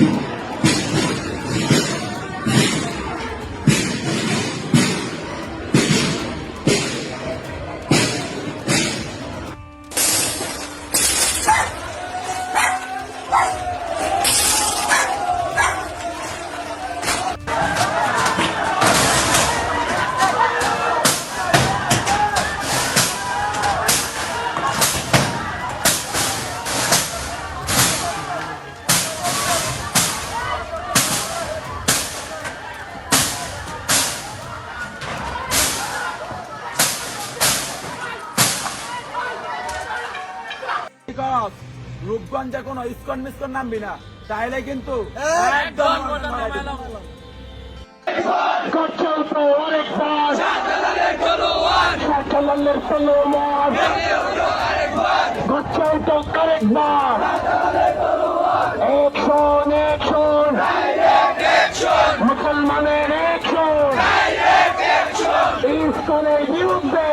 you. রূপগঞ্জে কোনো ISKCON মিস্কন নামবি না তাহলে কিন্তু একদম মুসলমানের একশন ইস্কনের বিরুদ্ধে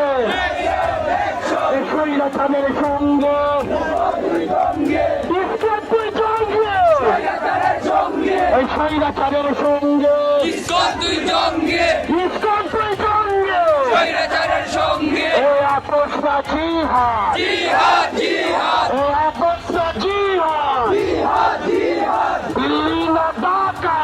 এই সঙ্গে ইস্কন তুই সঙ্গে এই স্বৈরাচারের সঙ্গে। তুই জঙ্গে। তুই সঙ্গে স্বৈরাচারের সঙ্গে। এই আপোষটা জিহাদ জিহাদ। জিহাদ এই আপোষটা জিহাদ দিল্লি না ঢাকা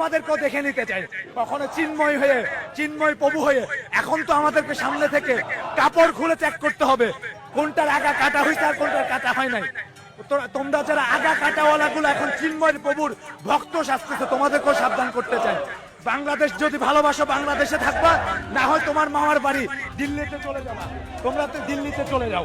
তোমাদেরকেও দেখে নিতে চাই। কখনো চিন্ময় হয়ে, চিন্ময় প্রভু হয়ে এখন তো আমাদেরকে সামনে থেকে কাপড় খুলে ত্যাগ করতে হবে। কোনটার আগা কাটা হয়েছে আর কোনটার কাটা হয় নাই। তোমরা যারা আগা কাটাওয়ালা গুলো এখন চিন্ময় প্রভুর ভক্ত শাস্ত্রতে তোমাদেরকেও সাবধান করতে চাই। বাংলাদেশ যদি ভালোবাসো, বাংলাদেশে থাকবা, না হয় তোমার মামার বাড়ি দিল্লিতে চলে যাবা। তোমরা তো দিল্লিতে চলে যাও।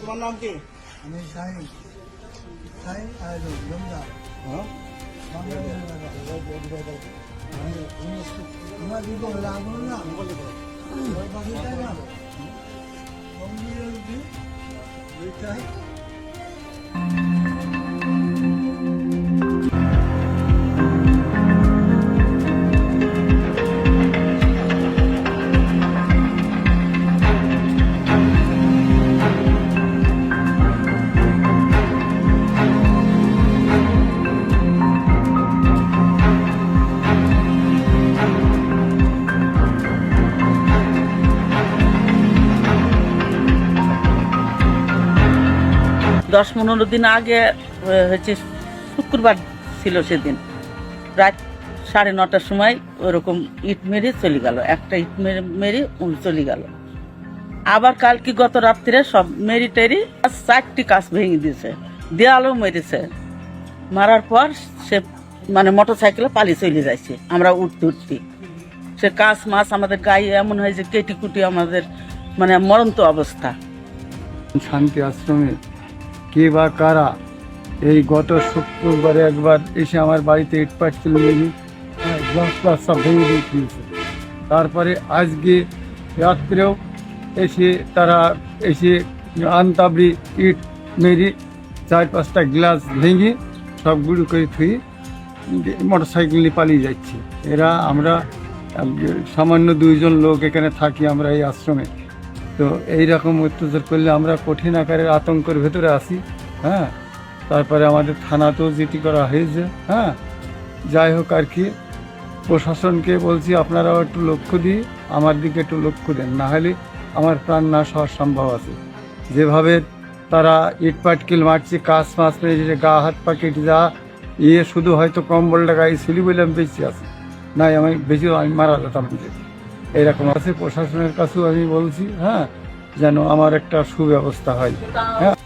তোমার নাম কি? আমি শাহিন শাহিন আয়োজন জমদার তোমার দিব আগুন না? ওই বাকিটা না? দুইটা দশ পনেরো দিন আগে হচ্ছে শুক্রবার ছিল সেদিন। রাত সাড়ে নটার সময় ওরকম ইট মেরে চলে গেল। একটা ইট মেরে মেরে চলে গেল। আবার কালকে গত রাত্রে সব মেরি টেরি চারটি কাজ ভেঙে দিয়েছে। দেয়ালও মেরেছে। মারার পর সে মানে মোটর সাইকেলে পালিয়ে চলে যাচ্ছে আমরা উঠতে উঠতে। সে কাজ মাছ আমাদের গায়ে এমন হয় যে কেটি কুটি আমাদের মানে মরন্ত অবস্থা। শান্তি আশ্রমে কে বা কারা? এই গত শুক্রবারে একবার এসে আমার বাড়িতে ইট পাটকেল মেরে গ্লাস সব ভেঙে দিয়ে দিয়েছে। তারপরে আজকে রাত্রেও এসে তারা এসে আনতাবড়ি ইট মেরে চার পাঁচটা গ্লাস ভেঙে সব গুঁড়ো করে থুয়ে মোটর সাইকেল নিয়ে পালিয়ে যাচ্ছে। এরা আমরা সামান্য দুইজন লোক এখানে থাকি আমরা এই আশ্রমে। তো এই রকম অত্যাচার করলে আমরা কঠিন আকারের আতঙ্কের ভেতরে আসি হ্যাঁ? তারপরে আমাদের থানাতেও জিটি করা হয়েছে হ্যাঁ? যাই হোক আর কি, প্রশাসনকে বলছি আপনারাও একটু লক্ষ্য দিই আমার দিকে একটু লক্ষ্য দেন, না হলে আমার প্রাণ নাশ হওয়ার সম্ভব আছে। যেভাবে তারা ইট পাটকিল মারছে কাজ মাছ মেরেছে গা হাত পা কেটে যা ইয়ে শুধু হয়তো কম্বলটা গায়ে সিলি বলে আমি বেঁচে আছি। নাই, আমি বেশি আমি মারা যেতাম এরকম আছে প্রশাসনের কাছেও আমি বলছি হ্যাঁ যেন আমার একটা সুব্যবস্থা হয়। হ্যাঁ।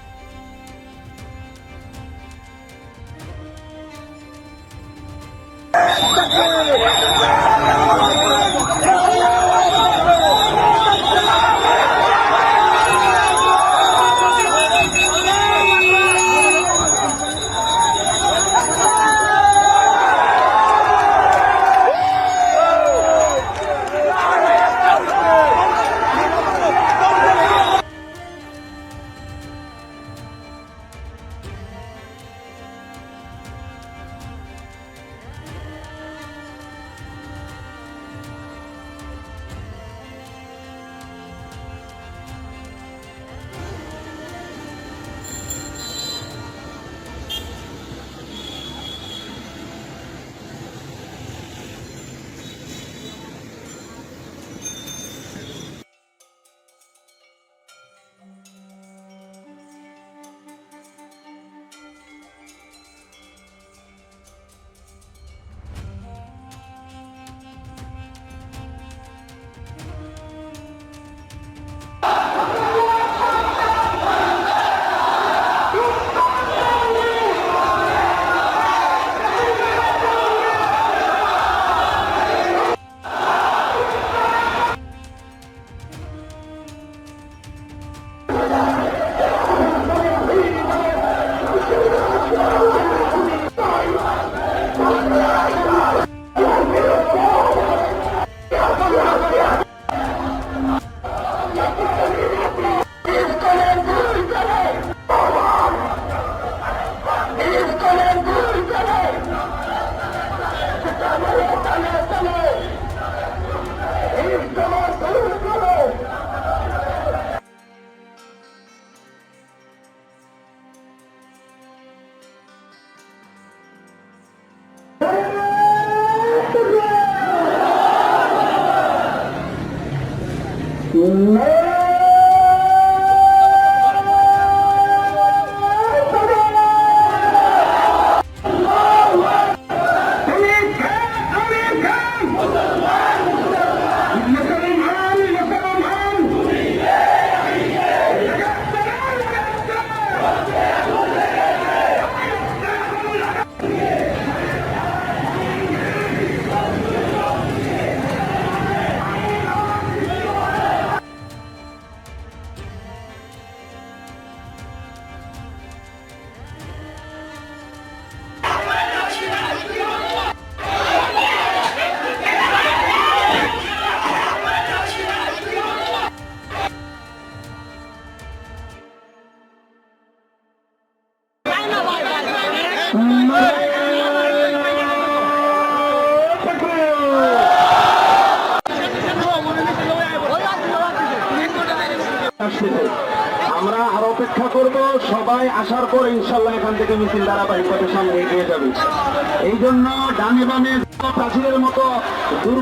এখান থেকে মিছিল ধারাবাহিকভাবে সামনে এগিয়ে যাবে। এই জন্য ডানে বামে প্রাচীরের মতো দূর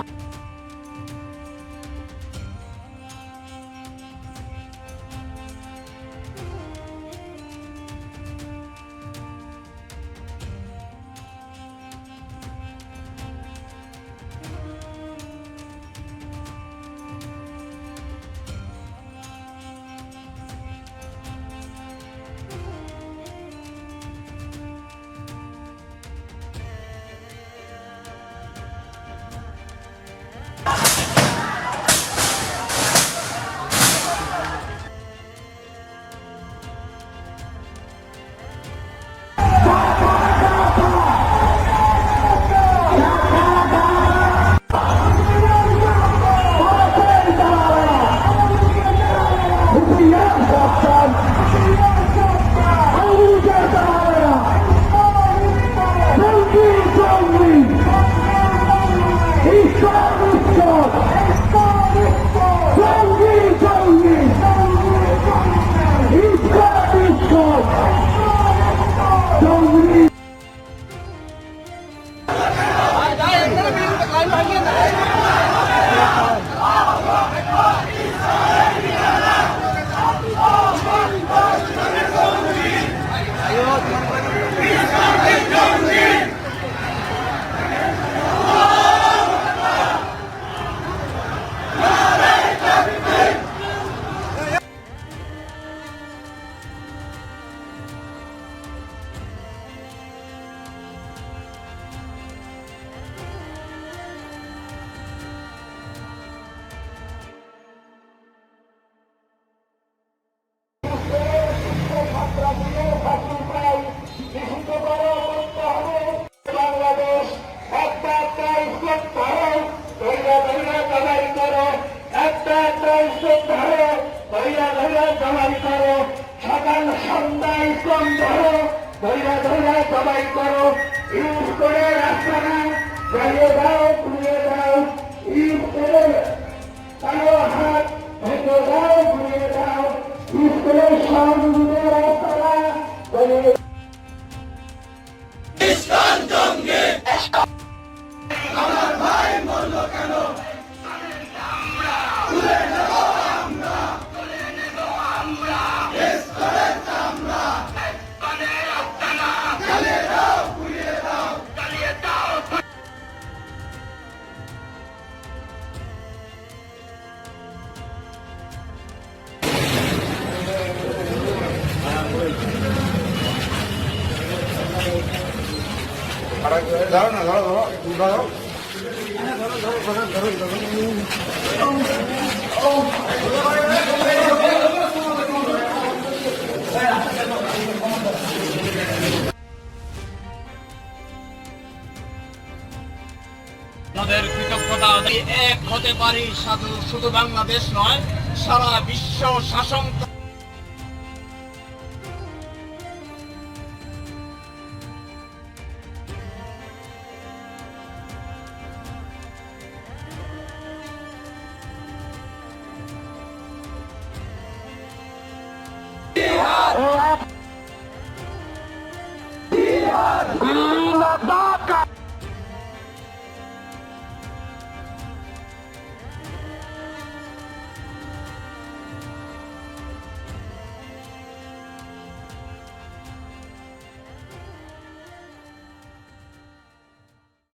করে সহযোগিতা আমাদের কৃতজ্ঞতা এক হতে পারি শুধু বাংলাদেশ নয় সারা বিশ্ব শাসন